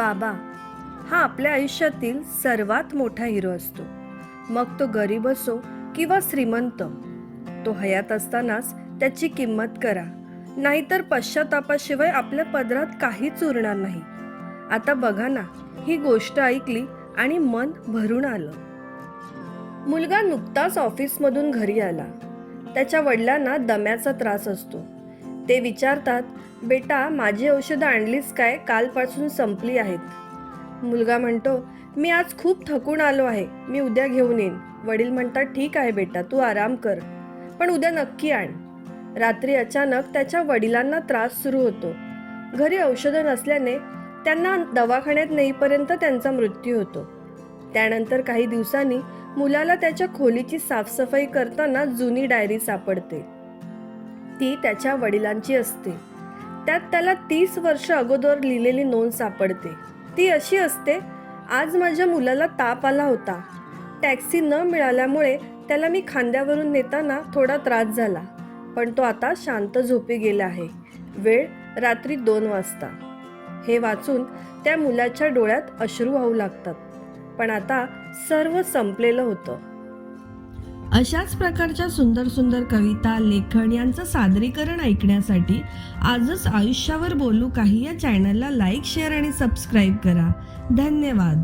बाबा हा आपल्या आयुष्यातील सर्वात मोठा हिरो असतो. मग तो गरीब असो किंवा श्रीमंत तो हयात असतानाच त्याची किंमत करा. नाहीतर पश्चातापाशिवाय आपल्या पदरात काहीच उरणार नाही. आता बघा ना ही गोष्ट ऐकली आणि मन भरून आलं. मुलगा नुकताच ऑफिसमधून घरी आला. त्याच्या वडिलांना दम्याचा त्रास असतो. ते विचारतात बेटा माझी औषधं आणलीस काय? कालपासून संपली आहेत. मुलगा म्हणतो मी आज खूप थकून आलो आहे मी उद्या घेऊन येईन. वडील म्हणतात ठीक आहे बेटा तू आराम कर पण उद्या नक्की आण. रात्री अचानक त्याच्या वडिलांना त्रास सुरू होतो. घरी औषधं नसल्याने त्यांना दवाखान्यात नेईपर्यंत त्यांचा मृत्यू होतो. त्यानंतर काही दिवसांनी मुलाला त्याच्या खोलीची साफसफाई करताना जुनी डायरी सापडते. ती त्याच्या वडिलांची असते. त्यात त्याला तीस वर्ष अगोदर लिहिलेली नोंद सापडते. ती अशी असते आज माझ्या मुलाला ताप आला होता. टॅक्सी न मिळाल्यामुळे त्याला मी खांद्यावरून नेताना थोडा त्रास झाला पण तो आता शांत झोपी गेला आहे. वेळ रात्री दोन वाजता. हे वाचून त्या मुलाच्या डोळ्यात अश्रू वाहू लागतात. पण आता सर्व संपलेलं होतं. अशाच प्रकारच्या सुंदर सुंदर कविता लेखन यांचं सादरीकरण ऐकण्यासाठी आजच आयुष्यावर बोलू काही या चॅनलला लाईक शेअर आणि सबस्क्राईब करा. धन्यवाद.